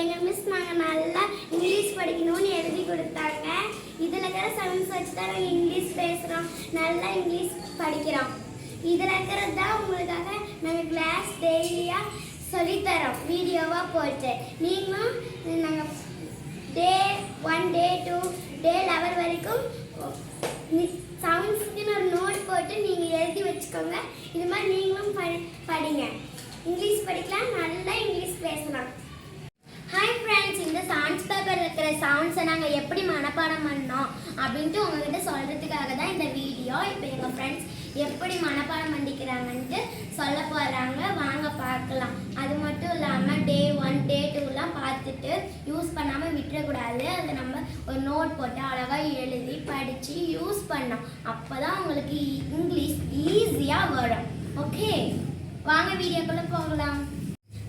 எங்கள் மிஸ் நாங்கள் நல்லா இங்கிலீஷ் படிக்கணும்னு எழுதி கொடுத்தாங்க. இதில் இருக்கிற சயின்ஸ் வச்சு தான் நாங்கள் இங்கிலீஷ் பேசுகிறோம் நல்லா இங்கிலீஷ் படிக்கிறோம். இதில் இருக்கிறது தான் உங்களுக்காக நாங்கள் கிளாஸ் டெய்லியாக சொல்லித்தரோம். வீடியோவாக போட்டு. நீங்களும் நாங்கள் day one day two day eleven வரைக்கும் சவுண்ட்ஸுக்குன்னு ஒரு நோட் போட்டு நீங்கள் எழுதி வச்சுக்கோங்க. இது மாதிரி நீங்களும் படி படிங்க. இங்கிலீஷ் படிக்கலாம் நல்லா இங்கிலீஷ் பேசலாம். சான்ஸ் பேப்பர் இருக்கிற சவுண்ட்ஸை நாங்கள் எப்படி மனப்பாடம் பண்ணோம் அப்படின்ட்டு உங்ககிட்ட சொல்கிறதுக்காக தான் இந்த வீடியோ இப்போ எங்கள் ஃப்ரெண்ட்ஸ் எப்படி மனப்பாடம் பண்ணிக்கிறாங்கன்ட்டு சொல்ல போகிறாங்க வாங்க பார்க்கலாம். அது மட்டும் இல்லாமல் டே ஒன் டே டூலாம் பார்த்துட்டு யூஸ் பண்ணாமல் விட்டுறக்கூடாது. அதை நம்ம ஒரு நோட் போட்டு அழகாக எழுதி படித்து யூஸ் பண்ணோம். அப்போ தான் உங்களுக்கு e- இங்கிலீஷ் ஈஸியாக வரும். ஓகே வாங்க வீடியோக்குள்ளே போகலாம்.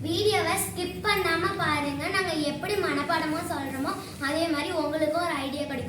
வீடியோவை ஸ்கிப் பண்ணாமல் எப்படி சொல்கிறோமோ அதே மாதிரி உங்களுக்கும் ஒரு ஐடியா கிடைக்கும்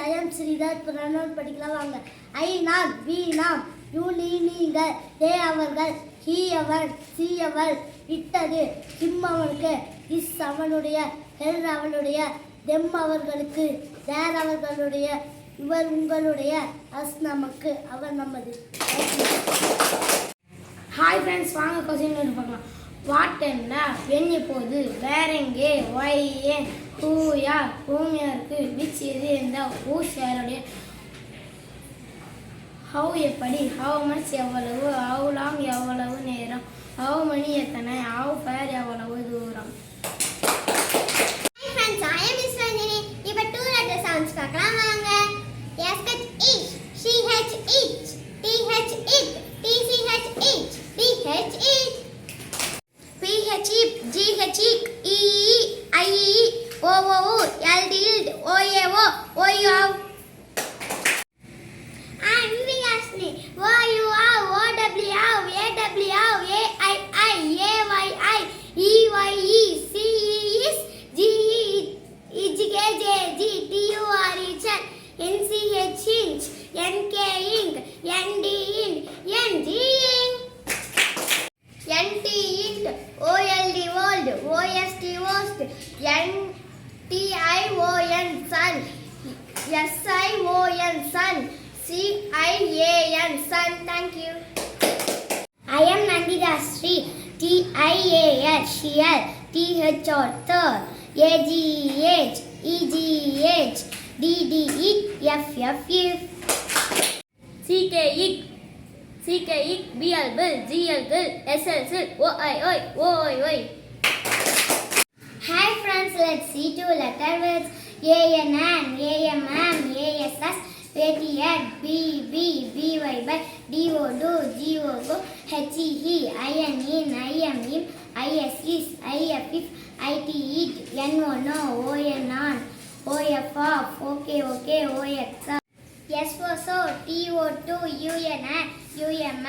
சயம் ஸ்ரீதர் புறநாள் படிக்கலாம். வாங்க. ஐ நான் வி நாம் யூ நீ நீங்கள் தே அவர்கள் ஹி அவன் சி அவள் இட்டது ஹிம் அவனுக்கு இஸ் அவனுடைய ஹெல் அவனுடைய தெம் அவர்களுக்கு தேர் அவர்களுடைய இவர் உங்களுடைய அஸ் நமக்கு அவர் நமது. ஹாய் ஃப்ரெண்ட்ஸ் வாங்க கொஸ்டின் பார்க்கலாம். வாட் என்ன வென் வேறெங்கே? வேற எங்கே ஒய் ஏன் ஹூ விச் எது எந்த ஊஸ் யாருடைய ஹவு எப்படி? ஹவு மச் எவ்வளவு? ஹவு லாங் எவ்வளவு நேரம்? ஹவு மணி எத்தனை? ஹவு ஃபேர் எவ்வளவு தூரம்? என் TION shun SION shun CIAN shun thank you I am Nandithashree TIAL shall TH Arthur AGH EGH TTE FFU CKE CKX, BL Bill, GL Gil, SL Sil, OI OI, OI OI. Hi friends, let's see two letter words. A N N, A M M, A S S, A T N, B B, B Y by, D O do, G O go, H E he, I N in, I M in, I S is, I F if, I T eat, N O no, O N on, O F off, OK OK, O X up. S for so, T O 2, U N N, U M